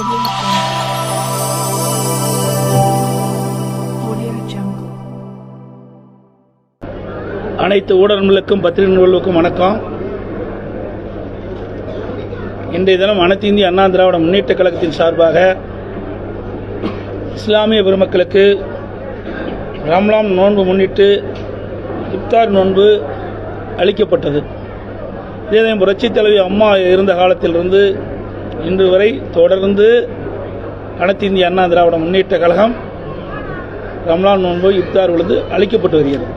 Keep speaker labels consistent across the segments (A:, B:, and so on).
A: அனைத்து ஊடகங்களுக்கும் பத்திரிகை நிகழ்வுக்கும் வணக்கம். இன்றைய தினம் அனைத்து இந்திய அண்ணா திராவிட முன்னேற்ற கழகத்தின் சார்பாக இஸ்லாமிய பெருமக்களுக்கு ரம்லாம் நோன்பு முன்னிட்டு இப்தார் நோன்பு அளிக்கப்பட்டது. இதே புரட்சித் தலைவி அம்மா இருந்த காலத்திலிருந்து இன்று வரை தொடர்ந்து அனைத்து இந்திய அண்ணா திராவிட முன்னேற்ற கழகம் ரம்லான் நோன்பு இப்தார் விழுந்து அளிக்கப்பட்டு வருகிறது.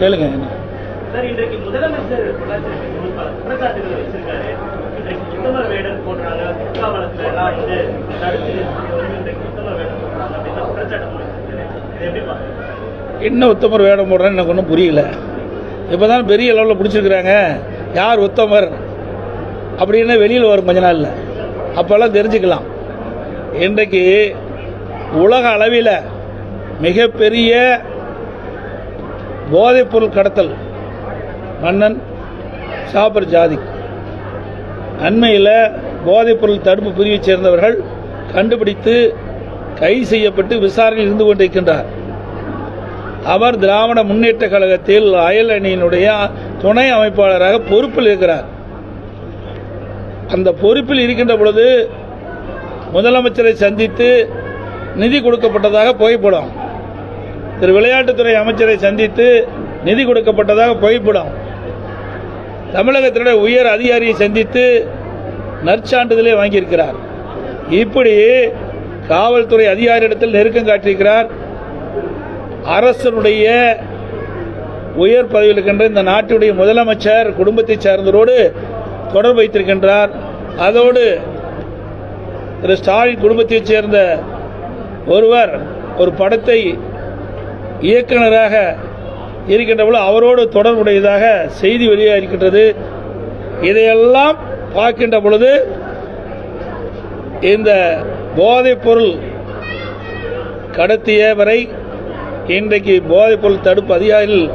A: கேளுங்க என்ன? உத்தமர் வேடம் போடுறேன்னு எனக்கு ஒன்றும் புரியல. இப்போ தான் பெரிய லெவலில் பிடிச்சிருக்கிறாங்க. யார் உத்தமர்? அப்படின்னு வெளியில் வரும் கொஞ்ச நாளில். அப்போல்லாம் தெரிஞ்சுக்கலாம். இன்றைக்கு உலக அளவில் மிகப்பெரிய போதைப்பொருள் கடத்தல் மன்னன் சாபர் ஜாதி. அண்மையில் போதைப்பொருள் தடுப்பு பிரிவைச் சேர்ந்தவர்கள் கண்டுபிடித்து கைது செய்யப்பட்டு விசாரணையில் இருந்து கொண்டிருக்கின்றார். அவர் திராவிட முன்னேற்ற கழகத்தில் அயல் அணியினுடைய துணை அமைப்பாளராக பொறுப்பில் இருக்கிறார். அந்த பொறுப்பில் இருக்கின்ற பொழுது முதலமைச்சரை சந்தித்து நிதி கொடுக்கப்பட்டதாக புகைப்படம். திரு விளையாட்டுத்துறை அமைச்சரை சந்தித்து நிதி கொடுக்கப்பட்டதாக புகைப்படம். தமிழகத்தினுடைய உயர் அதிகாரியை சந்தித்து நற்சான்றிதழை வாங்கியிருக்கிறார். இப்படி காவல்துறை அதிகாரியிடத்தில் நெருக்கம் காட்டியிருக்கிறார். அரசனுடைய உயர் பதவியில் இருக்கின்ற இந்த நாட்டுடைய முதலமைச்சர் குடும்பத்தைச் சார்ந்தவரோடு தொடர்பு வைத்திருக்கின்றார். அதோடு திரு ஸ்டாலின் குடும்பத்தைச் சேர்ந்த ஒருவர் ஒரு படத்தை இயக்குனராக இருக்கின்ற அவரோடு தொடர்புடையதாக செய்தி வெளியாக இருக்கின்றது இதையெல்லாம் பார்க்கின்ற பொழுது இந்த போதைப்பொருள் கடத்தியவரை இன்றைக்கு போதைப்பொருள் தடுப்பு அதிகாரிகள்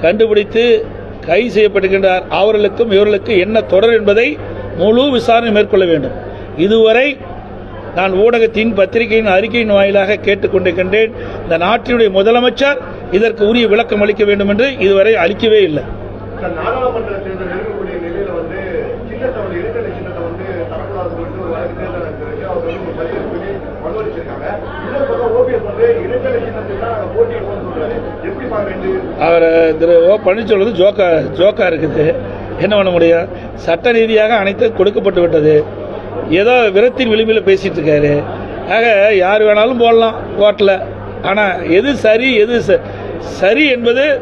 A: கண்டுபிடித்து கைது செய்யப்படுகின்றார் அவர்களுக்கும் இவர்களுக்கும் என்ன தொடர் என்பதை முழு விசாரணை மேற்கொள்ள வேண்டும். இதுவரை நான் ஊடகத்தின் பத்திரிகையின் அறிக்கையின் வாயிலாக கேட்டுக்கொண்டிருக்கின்றேன் இந்த நாட்டினுடைய முதலமைச்சர் இதற்கு உரிய விளக்கம் அளிக்க வேண்டும் என்று இதுவரை அளிக்கவே இல்லை.
B: அவர்
A: திரு ஓ பன்னீர்செல்வம் ஜோக்கா ஜோக்கா இருக்குது. என்ன பண்ண முடியும்? சட்ட ரீதியாக அனைத்தும் கொடுக்கப்பட்டு விட்டது. ஏதோ விரத்தின் விளிம்பில் பேசிட்டு இருக்காரு. ஆக யார் வேணாலும் போடலாம் கோர்ட்டில் ஆனால் எது சரி எது ச- சரி என்பது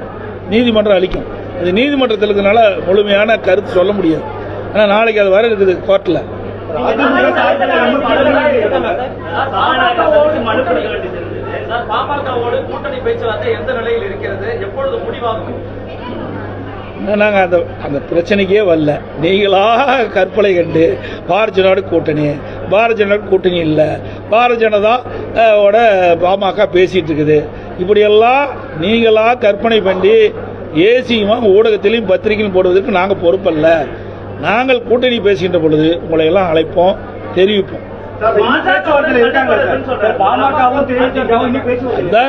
A: நீதிமன்றம் அளிக்கும். அது நீதிமன்றத்தில் இருக்கிறனால முழுமையான கருத்து சொல்ல முடியாது. ஆனால் நாளைக்கு அது வர இருக்குது கோர்ட்டில்
C: பாமகவோடு கூட்டணி பேச்சுவார்த்தை எந்த நிலையில் இருக்கிறது? எப்பொழுது முடிவாகும்?
A: நாங்கள் அந்த அந்த பிரச்சனைக்கே வரல. நீங்களாக கற்பனை கண்டு பாரதிய ஜனதா கூட்டணி பாரதிய ஜனதா கூட்டணி இல்லை. பாரதிய ஜனதா ஓட பாமக பேசிகிட்டு இருக்குது. இப்படியெல்லாம் நீங்களாக கற்பனை பண்ணி ஏசியுமா ஊடகத்திலையும் பத்திரிகையும் போடுவதற்கு நாங்கள் பொறுப்பல்ல. நாங்கள் கூட்டணி பேசுகின்ற பொழுது உங்களையெல்லாம் அழைப்போம் தெரிவிப்போம்.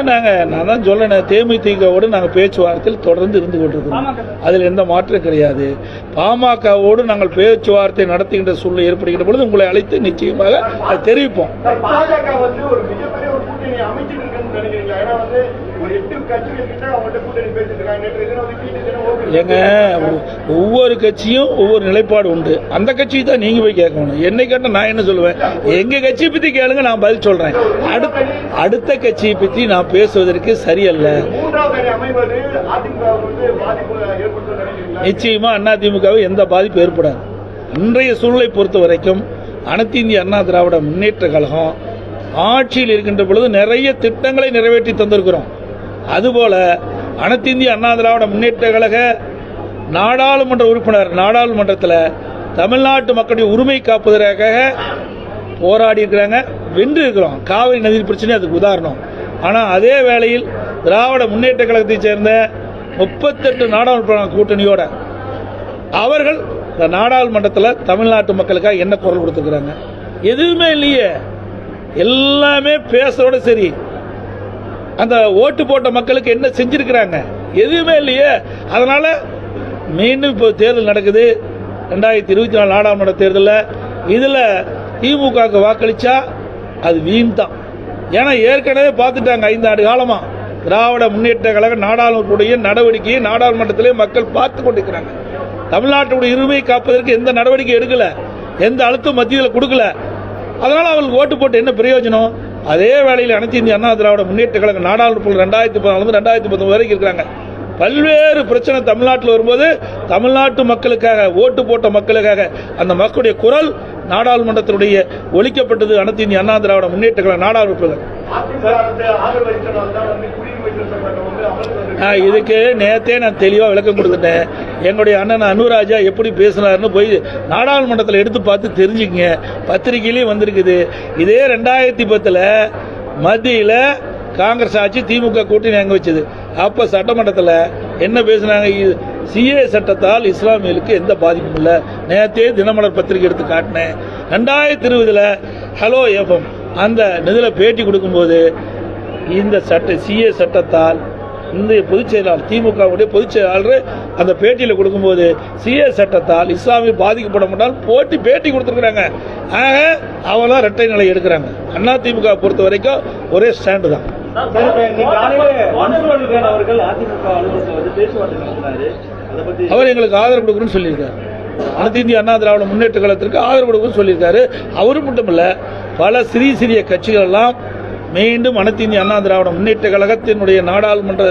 A: நாங்கள் நான் தான் சொல்லணும் தேமுதிகவோடு நாங்கள் பேச்சுவார்த்தையில் தொடர்ந்து இருந்து கொண்டிருக்கிறோம். அதில் எந்த மாற்றம் கிடையாது. பாமகவோடு நாங்கள் பேச்சுவார்த்தை நடத்துகின்ற சூழ்நிலை ஏற்படுகின்ற பொழுது உங்களை அழைத்து நிச்சயமாக அதை தெரிவிப்போம். ஏங்க ஒவ்வொரு கட்சியும் ஒவ்வொரு நிலைப்பாடு உண்டு. அந்த கட்சியை தான் நீங்க போய் கேட்கணும். என்னை கேட்டால் நான் என்ன சொல்லுவேன்? எங்க கட்சியை பத்தி கேளுங்க நான் பதில் சொல்றேன். அடுத்த அடுத்த கட்சியை பற்றி நான் பேசுவதற்கு சரியல்ல. நிச்சயமா அதிமுகவை எந்த பாதிப்பு ஏற்படாது. இன்றைய சூழலை பொறுத்த வரைக்கும் அனைத்து இந்திய அண்ணா திராவிட முன்னேற்ற கழகம் ஆட்சியில் இருக்கின்ற பொழுது நிறைய திட்டங்களை நிறைவேற்றி தந்திருக்கிறோம். அதுபோல அனைத்திந்திய அண்ணா திராவிட முன்னேற்ற கழக நாடாளுமன்ற உறுப்பினர் நாடாளுமன்றத்தில் தமிழ்நாட்டு மக்களுடைய உரிமை காப்பதற்காக போராடி இருக்கிறாங்க. வென்று இருக்கிறோம். காவிரி நதி பிரச்சனை அதுக்கு உதாரணம். ஆனால் அதே வேளையில் திராவிட முன்னேற்ற கழகத்தைச் சேர்ந்த முப்பத்தெட்டு நாடாளுமன்ற கூட்டணியோட அவர்கள் இந்த நாடாளுமன்றத்தில் தமிழ்நாட்டு மக்களுக்காக என்ன குரல் கொடுத்துருக்குறாங்க. எதுவுமே இல்லையே. எல்லாமே பேசுறோட சரி. அந்த ஓட்டு போட்ட மக்களுக்கு என்ன செஞ்சிருக்கிறாங்க? எதுவுமே இல்லையே. அதனால மீண்டும் இப்போ தேர்தல் நடக்குது. ரெண்டாயிரத்தி இருபத்தி நாலு நாடாளுமன்ற தேர்தலில் இதில் திமுகவுக்கு வாக்களிச்சா அது வீண் தான் ஏன்னா ஏற்கனவே பார்த்துட்டாங்க ஐந்து ஆண்டு காலமாக திராவிட முன்னேற்ற கழக நாடாளுமன்றத்துடைய நடவடிக்கையை நாடாளுமன்றத்திலே மக்கள் பார்த்து கொண்டிருக்கிறாங்க. தமிழ்நாட்டுடைய உரிமையை காப்பதற்கு எந்த நடவடிக்கை எடுக்கல. எந்த அழுத்தம் மத்தியில் கொடுக்கல. அதனால் அவங்களுக்கு ஓட்டு போட்டு என்ன பிரயோஜனம்? அதே வேளையில் அனைத்து இந்திய அண்ணா திராவிட முன்னேற்ற கழக நாடாளுமன்ற ரெண்டாயிரத்தி பதினாலு ரெண்டாயிரத்தி பத்தொன்பது வரைக்கும் இருக்கிறாங்க. பல்வேறு பிரச்சனை தமிழ்நாட்டில் வரும்போது தமிழ்நாட்டு மக்களுக்காக ஓட்டு போட்ட மக்களுக்காக அந்த மக்களுடைய குரல் நாடாளுமன்றத்தினுடைய ஒழிக்கப்பட்டது அனைத்து இந்திய அண்ணா திராவிட முன்னேற்ற கழக நாடாளுமன்ற நான் இதுக்கு நேத்தே நான் தெளிவாக விளக்கம் கொடுத்துட்டேன். என்னுடைய அண்ணன் அனுராஜா எப்படி பேசினார்னு போய் நாடாளுமன்றத்தில் எடுத்து பார்த்து தெரிஞ்சுக்கங்க. பத்திரிகையிலையும் வந்திருக்குது. இதே ரெண்டாயிரத்தி பத்தில் மத்தியில் காங்கிரஸ் ஆட்சி திமுக கூட்டணி அங்கே வச்சது. அப்போ சட்டமன்றத்தில் என்ன பேசுனாங்க? சிஏ சட்டத்தால் இஸ்லாமியர்களுக்கு எந்த பாதிப்பும் இல்லை. நேத்தே தினமலர் பத்திரிகை எடுத்து காட்டினேன். ரெண்டாயிரத்தி இருபதுல ஹலோ எஃப்எம் அந்த இதில் பேட்டி கொடுக்கும்போது இந்த சட்ட சிஏ சட்டத்தால் இந்த பொதுச் செயலாளர் திமுகவுடைய பொதுச் செயலாளர் அந்த பேட்டியில் கொடுக்கும்போது சிஏ சட்டத்தால் இஸ்லாமிய பாதிக்கப்பட மாட்டால் போட்டி பேட்டி கொடுத்துருக்குறாங்க. ஆக அவெல்லாம் ரெட்டை நிலை எடுக்கிறாங்க. அண்ணா திமுக பொறுத்த வரைக்கும் ஒரே ஸ்டாண்டு தான்.
D: அவர்கள் அதிமுக அலுவலகத்தில் வந்து பேச்சுவார்த்தை நடத்தினாரு.
A: அவர் எங்களுக்கு ஆதரவு கொடுக்கணும்னு சொல்லியிருக்காரு. அனைத்து இந்திய அண்ணா திராவிட முன்னேற்ற கழகத்திற்கு ஆதரவு கொடுக்கணும்னு சொல்லியிருக்காரு. அவரு மட்டும் இல்ல பல சிறிய சிறிய கட்சிகள் எல்லாம் மீண்டும் அனைத்து இந்திய அண்ணா திராவிட முன்னேற்ற கழகத்தினுடைய நாடாளுமன்ற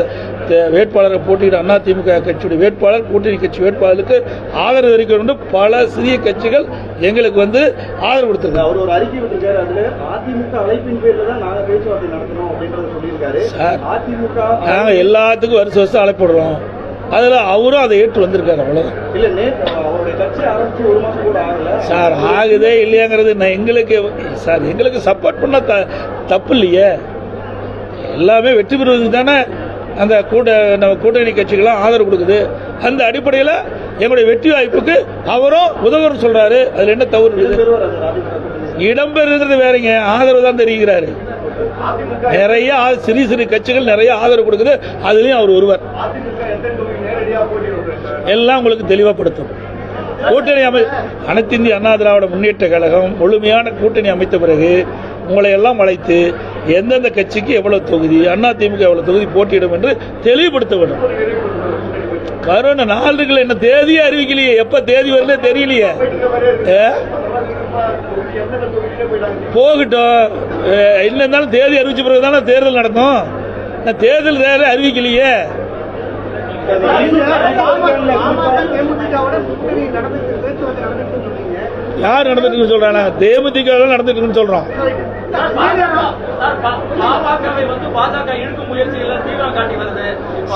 A: வேட்பாளரை போட்டியிட அண்ணா திமுக கட்சியுடைய வேட்பாளர் கூட்டணி கட்சி வேட்பாளருக்கு ஆதரவு தெரிவிக்கணும் பல சிறிய கட்சிகள் எங்களுக்கு வந்து ஆதரவு கொடுத்திருக்காங்க.
D: அவர் ஒரு அறிக்கை விட்டிருக்காரு. அதுல அதிமுக அழைப்பின் பேர்ல தான் நாங்க பேச்சுவார்த்தை நடத்தணும் அப்படின்றத சொல்லியிருக்காரு. அதிமுக
A: நாங்கள் எல்லாத்துக்கும் வருஷம் வருஷம் அழைப்படுறோம் அதில் அவரும் அதை ஏற்று வந்திருக்காரு அவ்வளோதான் சார் ஆகுதே இல்லையாங்கிறது நான் எங்களுக்கு சார் எங்களுக்கு சப்போர்ட் பண்ண த தப்பு இல்லையே. எல்லாமே வெற்றி பெறுவதுக்கு தானே அந்த கூட்ட நம்ம கூட்டணி கட்சிகள்லாம் ஆதரவு கொடுக்குது. அந்த அடிப்படையில் எங்களுடைய வெற்றி வாய்ப்புக்கு அவரும் உதவுன்னு சொல்றாரு. அதில் என்ன தவறு இடம்பெறுகிறது வேறங்க. ஆதரவு தான் தெரிவிக்கிறாரு. நிறைய சிறு சிறு கட்சிகள் நிறைய ஆதரவு கொடுக்குது. அதுலேயும் அவர் ஒருவர். எல்லாம் உங்களுக்கு தெளிவாகப்படுத்தும் கூட்டணி அமை அனைத்து இந்திய அண்ணா திராவிட முன்னேற்ற கழகம் முழுமையான கூட்டணி அமைத்த பிறகு உங்களை எல்லாம் அழைத்து எந்தெந்த கட்சிக்கு எவ்வளவு தொகுதி அண்ணா திமுக எவ்வளவு தொகுதி போட்டியிடும் என்று தெளிவுபடுத்த வேண்டும். வரும் நாளுக்குள்ள என்ன தேதியே அறிவிக்கலையே. எப்ப தேதி வரல தெரியலையே. போகட்டும். என்ன இருந்தாலும் தேதி அறிவிச்ச பிறகு தானே தேர்தல் நடக்கும். நான் தேர்தல் வேற அறிவிக்கலையே. யார் நடந்துட்டு சொல்றாங்க? தேமுதிக நடந்துட்டு இருக்குன்னு சொல்றோம்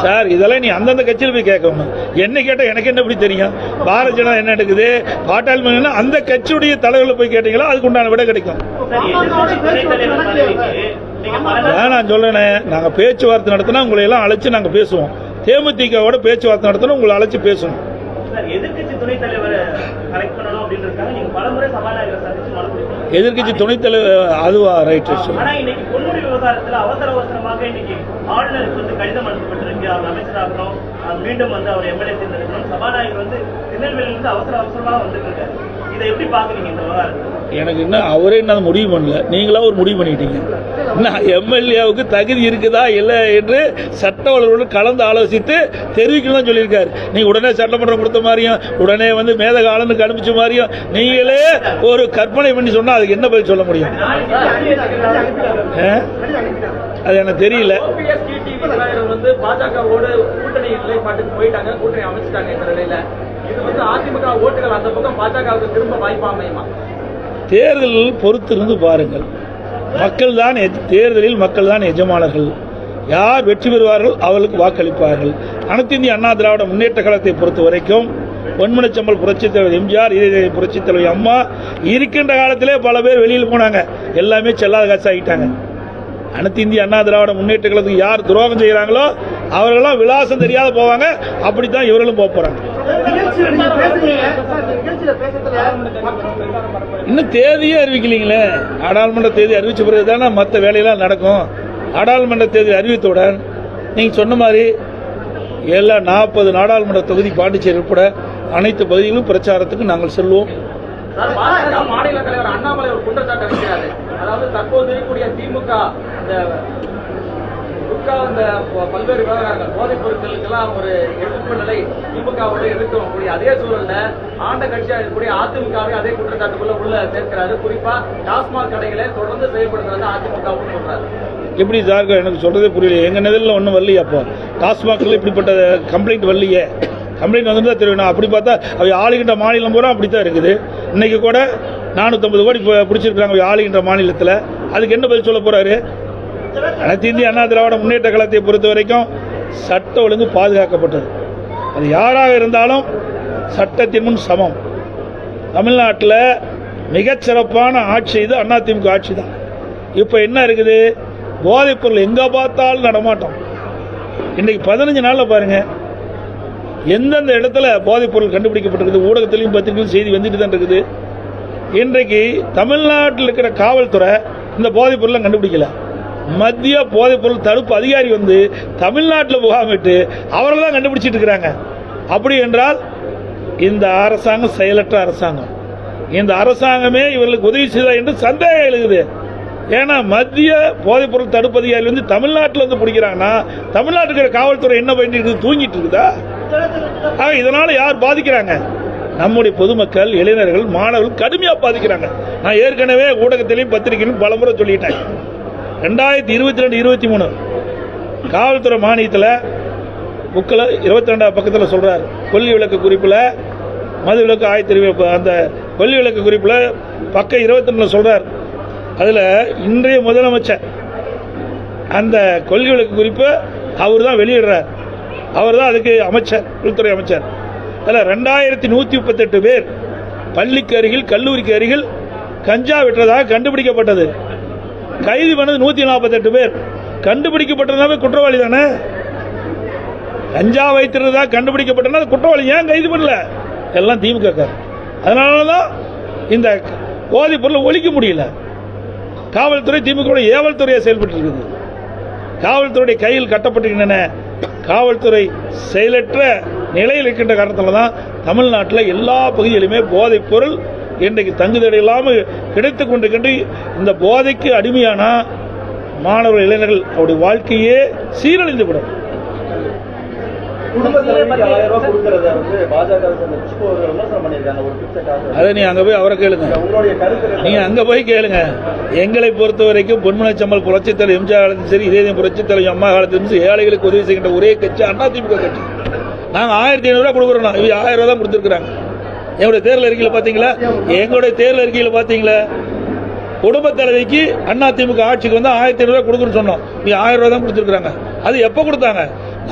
A: சார் இதெல்லாம் நீ அந்தந்த கட்சியில் போய் கேட்கணும். என்ன கேட்டா எனக்கு என்ன எப்படி தெரியும்? பாரதிய ஜனதா என்ன எடுக்குது? பாட்டாளி மக்கள் அந்த கட்சியுடைய தலைவர்களை போய் கேட்டீங்களா? அதுக்கு உண்டான விட கிடைக்கும். நான் சொல்றேனே? நாங்க பேச்சுவார்த்தை நடத்தினா உங்களை எல்லாம் அழைச்சு நாங்க பேசுவோம். தேமுதிகவோட பேச்சுவார்த்தை நடத்தினா உங்களை அழைச்சு பேசணும்.
C: சார் எதிர்க்கட்சி துணைத் தலைவர் கரெக்ட் பண்ணணும் அப்படின்றதுக்காக நீங்க பலமுறை சபாநாயகரை சந்திச்சு மனு கொடுத்தீங்க
A: எதிர்க்கட்சி துணைத் தலைவர் அதுவா ரைட்
C: ஆனா இன்னைக்கு பொன்முடி விவகாரத்துல அவசர அவசரமாக இன்னைக்கு ஆளுநருக்கு வந்து கடிதம் அனுப்பப்பட்டிருக்கு. அவர் அமைச்சராகணும் அஹ் மீண்டும் வந்து அவர் எம்எல்ஏ தேர்ந்தெடுக்கணும். சபாநாயகர் வந்து திருநெல்வேலியிலிருந்து அவசர அவசரமா வந்திருக்காரு
A: எனக்கு இன்னும் அவரே இன்னும் முடிவு பண்ணல. நீங்களா ஒரு முடிவு பண்ணிட்டீங்க. நான் எம்எல்ஏவுக்கு தகுதி இருக்குதா இல்லை என்று சட்ட கலந்து ஆலோசித்து தெரிவிக்கணும் சொல்லியிருக்காரு. நீ உடனே சட்டமன்றம் கொடுத்த மாதிரியும் உடனே வந்து மேதக ஆளுநருக்கு அனுப்பிச்ச மாதிரியும் நீங்களே ஒரு கற்பனை பண்ணி சொன்னா அதுக்கு என்ன பதில் சொல்ல முடியும்? அது எனக்கு தெரியல.
E: பாஜகவோட கூட்டணி நிலைப்பாட்டுக்கு போயிட்டாங்க கூட்டணி அமைச்சிட்டாங்க இந்த நிலையில. இது வந்து அதிமுக ஓட்டுகள் அந்த பக்கம் பாஜகவுக்கு திரும்ப வாய்ப்பு அமையுமா?
A: தேர்தல் பொறுத்திருந்து பாருங்கள். மக்கள் தான் தேர்தலில் மக்கள் தான் எஜமானர்கள். யார் வெற்றி பெறுவார்கள் அவர்களுக்கு வாக்களிப்பார்கள். அனைத்து இந்திய அண்ணா திராவிட முன்னேற்ற கழகத்தை பொறுத்த வரைக்கும் பொன்மனச்சம்பல் புரட்சித் தலைவர் எம்ஜிஆர் புரட்சித் தலைவர் அம்மா இருக்கின்ற காலத்திலே பல பேர் வெளியில் போனாங்க. எல்லாமே செல்லாத காசு ஆகிட்டாங்க அனைத்து இந்திய அண்ணா திராவிட முன்னேற்ற கழகத்துக்கு யார் துரோகம் செய்கிறாங்களோ அவர்களெல்லாம் விலாசம் தெரியாத போவாங்க. அப்படித்தான் இவர்களும் போக போறாங்க. இன்னும் தேதியே அறிவிக்கலீங்களே. நாடாளுமன்ற தேதி அறிவிச்ச பிறகு தானே மற்ற வேலையெல்லாம் நடக்கும். நாடாளுமன்ற தேதி அறிவித்தவுடன் நீங்கள் சொன்ன மாதிரி எல்லா நாற்பது நாடாளுமன்ற தொகுதி பாண்டிச்சேரி உட்பட அனைத்து பகுதிகளும் பிரச்சாரத்துக்கு நாங்கள் செல்வோம்.
E: மாநில தலைவர் அண்ணாமலை ஒரு குற்றச்சாட்டு அதாவது தற்போது இருக்கக்கூடிய திமுக இந்த குட்கா இந்த பல்வேறு விவகாரங்கள் போதைப் பொருட்களுக்கெல்லாம் ஒரு எதிர்ப்பு நிலை திமுகவோட எதிர்க்கக்கூடிய அதே சூழல்ல ஆண்ட கட்சியா இருக்கக்கூடிய அதிமுகவை அதே குற்றச்சாட்டுக்குள்ள உள்ள சேர்க்கிறாரு. குறிப்பா டாஸ்மாக் கடைகளை தொடர்ந்து செயல்படுத்துறது அதிமுகவும் சொல்றாரு.
A: எப்படி சார் எனக்கு சொல்றதே புரியல. எங்க நிலையில் ஒன்றும் வரலையே அப்போ? டாஸ்மாக்ல இப்படிப்பட்ட கம்ப்ளைண்ட் வரலையே? கம்ப்ளைண்ட் வந்து தான் தெரியும் அப்படி பார்த்தா அவை ஆளுகின்ற மாநிலம் பூரா அப்படி தான் இருக்குது. இன்னைக்கு கூட நானூற்றம்பது கோடி பு- பிடிச்சிருக்காங்க அவை ஆளுகின்ற மாநிலத்தில். அதுக்கு என்ன பதில் சொல்ல போறாரு? அனைத்து இந்திய அண்ணா திராவிட முன்னேற்ற கழகத்தை பொறுத்த வரைக்கும் சட்ட ஒழுங்கு பாதுகாக்கப்பட்டது. அது யாராக இருந்தாலும் சட்டத்தின் முன் சமம். தமிழ்நாட்டில் மிகச்சிறப்பான ஆட்சி இது அதிமுக ஆட்சி தான். இப்போ என்ன இருக்குது? போதைப்பொருள் எங்கே பார்த்தாலும் நடமாட்டம். இன்னைக்கு பதினஞ்சு நாளில் பாருங்க. எந்தெந்த இடத்துல போதைப்பொருள் கண்டுபிடிக்கப்பட்டிருக்குது? ஊடகத்திலையும் பத்திரிகையும் செய்தி வந்துட்டு தான் இருக்குது. இன்றைக்கு தமிழ்நாட்டில் இருக்கிற காவல்துறை இந்த போதைப்பொருளை கண்டுபிடிக்கல. மத்திய போதைப்பொருள் தடுப்பு அதிகாரி வந்து தமிழ்நாட்டில் முகாமிட்டு அவர்கள் தான் கண்டுபிடிச்சிட்டு இருக்கிறாங்க. அப்படி என்றால் இந்த அரசாங்கம் செயலற்ற அரசாங்கம். இந்த அரசாங்கமே இவர்களுக்கு உதவி செய்தா என்று சந்தேகம் எழுகுது. ஏன்னா மத்திய போதைப்பொருள் தடுப்பு அதிகாரி வந்து தமிழ்நாட்டில் வந்து பிடிக்கிறாங்கன்னா தமிழ்நாட்டுக்கு காவல்துறை என்ன பண்ணிட்டு இருக்குது? தூங்கிட்டு இருக்குதா? ஆக இதனால யார் பாதிக்கிறாங்க? நம்முடைய பொதுமக்கள் இளைஞர்கள் மாணவர்கள் கடுமையாக பாதிக்கிறாங்க. நான் ஏற்கனவே ஊடகத்திலையும் பத்திரிகையிலும் பலமுறை சொல்லிட்டேன். ரெண்டாயிரத்தி இருபத்தி ரெண்டு இருபத்தி மூணு. காவல்துறை மானியத்தில் புக்கில் இருபத்தி ரெண்டாவது பக்கத்தில் சொல்கிறார் கொல்லி விளக்கு குறிப்பில் மது விளக்கு ஆயிரத்தி இருபது அந்த கொல்லி விளக்கு குறிப்பில் பக்கம் இருபத்தி ரெண்டில் சொல்கிறார் அதில் இன்றைய முதலமைச்சர் அந்த கொள்கை விளக்கு குறிப்பு அவர் தான் வெளியிடுறார். அவர் தான் அதுக்கு அமைச்சர் உள்துறை அமைச்சர். அதில் ரெண்டாயிரத்தி நூற்றி முப்பத்தெட்டு பேர் பள்ளிக்கு அருகில் கல்லூரிக்கு அருகில் கஞ்சா விட்டுறதாக கண்டுபிடிக்கப்பட்டது. கைது பண்ணது நூற்றி நாற்பத்தெட்டு பேர். கண்டுபிடிக்கப்பட்டதுனாவே குற்றவாளி தானே? கஞ்சா வைத்திருந்ததா கண்டுபிடிக்கப்பட்டனா குற்றவாளி. ஏன் கைது பண்ணல? எல்லாம் திமுக காரர். அதனால தான் இந்த போதைப் பொருளை ஒழிக்க முடியல. காவல்துறை திமுக ஏவல் துறையாக செயல்பட்டு இருக்குது காவல்துறையுடைய கையில் கட்டப்பட்டிருக்கின்றன. காவல்துறை செயலற்ற நிலையில் இருக்கின்ற காரணத்தில் தான் தமிழ்நாட்டில் எல்லா பகுதியிலுமே போதைப் பொருள் இன்றைக்கு தங்குதடை இல்லாமல் கிடைத்துக் கொண்டிருக்கின்ற இந்த போதைக்கு அடிமையானா மாணவர்கள் இளைஞர்கள் அவருடைய வாழ்க்கையே சீரழிந்து விடும். அதை நீ அங்கே போய் அவரை கேளுங்க? நீங்க அங்க போய் கேளுங்க. எங்களை பொறுத்த வரைக்கும் பொன்மனச்சம்மல் புரட்சித் தலைவர் எம்ஜிஆர் காலத்திலும் சரி இதே புரட்சித் தலைவர் அம்மா காலத்திலும் சரி ஏழைகளுக்கு உதவி செய்கின்ற ஒரே கட்சி அதிமுக கட்சி. நாங்க ஆயிரத்தி ஐநூறு ரூபாய் கொடுக்குறோம். இவங்க ஆயிரம் ரூபாய் தான் கொடுத்துருக்காங்க என்னுடைய தேர்தல் அறிக்கையில் பார்த்தீங்களா எங்களுடைய தேர்தல் அறிக்கையில் பார்த்தீங்களா குடும்ப தலைவிக்கு திமுக ஆட்சிக்கு வந்து ஆயிரத்தி ஐநூறு ரூபாய் சொன்னோம். நீ ஆயிரம் ரூபாய் தான் கொடுத்துருக்காங்க அது எப்போ கொடுத்தாங்க?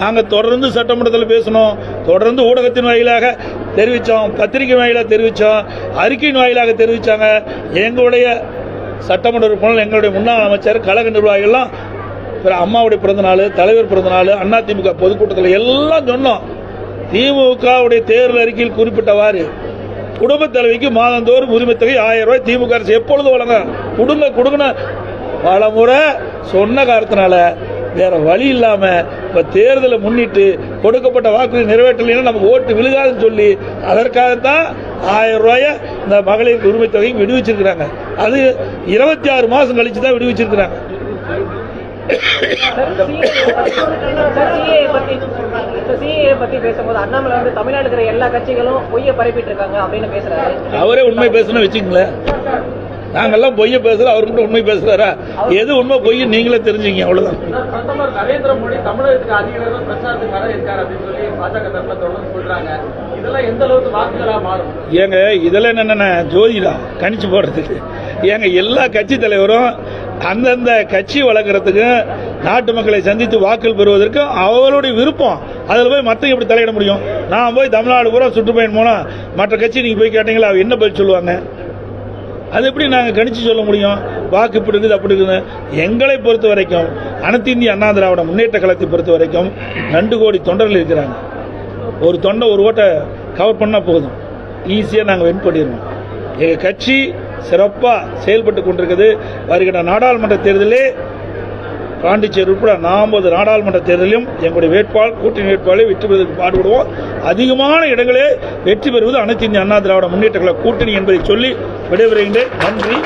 A: நாங்கள் தொடர்ந்து சட்டமன்றத்தில் பேசணும். தொடர்ந்து ஊடகத்தின் வாயிலாக தெரிவித்தோம் பத்திரிகை வாயிலாக தெரிவித்தோம் அறிக்கையின் வாயிலாக தெரிவித்தாங்க எங்களுடைய சட்டமன்ற உறுப்பினர் எங்களுடைய முன்னாள் அமைச்சர் கழக நிர்வாகிகள்லாம் அம்மாவுடைய பிறந்தநாள் தலைவர் பிறந்தநாள் அண்ணா திமுக பொதுக்கூட்டத்தில் எல்லாம் சொன்னோம். திமுகவுடைய தேர்தல் அறிக்கையில் குறிப்பிட்டவாறு குடும்ப தலைவிக்கு மாதந்தோறும் உரிமைத்தொகை ஆயிரம் ரூபாய் திமுக அரசு எப்பொழுது வழங்க? கொடுங்க கொடுங்க பல முறை சொன்ன காரணத்தினால வேற வழி இல்லாம இப்ப தேர்தலை முன்னிட்டு கொடுக்கப்பட்ட வாக்குறுதி நிறைவேற்றலைன்னா நமக்கு ஓட்டு விழுகாதுன்னு சொல்லி அதற்காகத்தான் ஆயிரம் ரூபாய இந்த மகளிர் உரிமை தொகை விடுவிச்சிருக்கிறாங்க. அது இருபத்தி ஆறு மாசம் கழிச்சு தான் விடுவிச்சிருக்கிறாங்க.
F: சிஏஏ பத்தி பத்தி பேசும்போது அண்ணாமலை வந்து தமிழ்நாடு இருக்கிற எல்லா கட்சிகளும் பொய்ய பரப்பிட்டு இருக்காங்க அப்படின்னு பேசுறாரு.
A: அவரே உண்மை பேசணும் வச்சுங்களேன் நாங்கெல்லாம் பொய்ய பேசுறோம் அவர் மட்டும் உண்மை பேசுறாரா? எது உண்மை பொய் நீங்களே தெரிஞ்சுங்க அவ்வளவுதான்.
E: பிரதமர் நரேந்திர மோடி தமிழகத்துக்கு அதிக அளவு பிரச்சாரத்துக்கு வர இருக்காரு அப்படின்னு சொல்லி பாஜக தரப்புல தொடர்ந்து சொல்றாங்க. இதெல்லாம் எந்த அளவுக்கு வாக்குகளா மாறும்?
A: ஏங்க இதெல்லாம் என்னென்ன ஜோதிடா? கணிச்சு போடுறதுக்கு. ஏங்க எல்லா கட்சி தலைவரும் அந்தந்த கட்சி வளர்க்கறதுக்கும் நாட்டு மக்களை சந்தித்து வாக்குகள் பெறுவதற்கும் அவருடைய விருப்பம். அதில் போய் மற்றவங்க எப்படி தலையிட முடியும்? நான் போய் தமிழ்நாடு பூரா சுற்றுப்பயணம் போனால் மற்ற கட்சி நீங்கள் போய் கேட்டீங்களா? என்ன பதில் சொல்லுவாங்க? அது எப்படி நாங்கள் கணிச்சு சொல்ல முடியும்? வாக்கு இப்படி இருக்குது அப்படி இருக்குது எங்களை பொறுத்த வரைக்கும் அனைத்து இந்திய அண்ணா திராவிட முன்னேற்ற கழகத்தை பொறுத்த வரைக்கும் ரெண்டு கோடி தொண்டர்கள் இருக்கிறாங்க. ஒரு தொண்டை ஒரு ஓட்டை கவர் பண்ணால் போதும். ஈஸியாக நாங்கள் வின் பண்ணிடுவோம் எங்கள் கட்சி சிறப்பாக செயல்பட்டு கொண்டிருக்குது. வருகிற நாடாளுமன்ற தேர்தலே பாண்டிச்சேரி உட்பட நாற்பது நாடாளுமன்ற தேர்தலிலும் எங்களுடைய வேட்பாளர் கூட்டணி வேட்பாளரை வெற்றி பெறுவதற்கு பாடுபடுவோம். அதிகமான இடங்களே வெற்றி பெறுவது அனைத்து இந்திய அண்ணா திராவிட முன்னேற்ற கூட்டணி என்பதை சொல்லி விடைபெறுகின்றேன். நன்றி.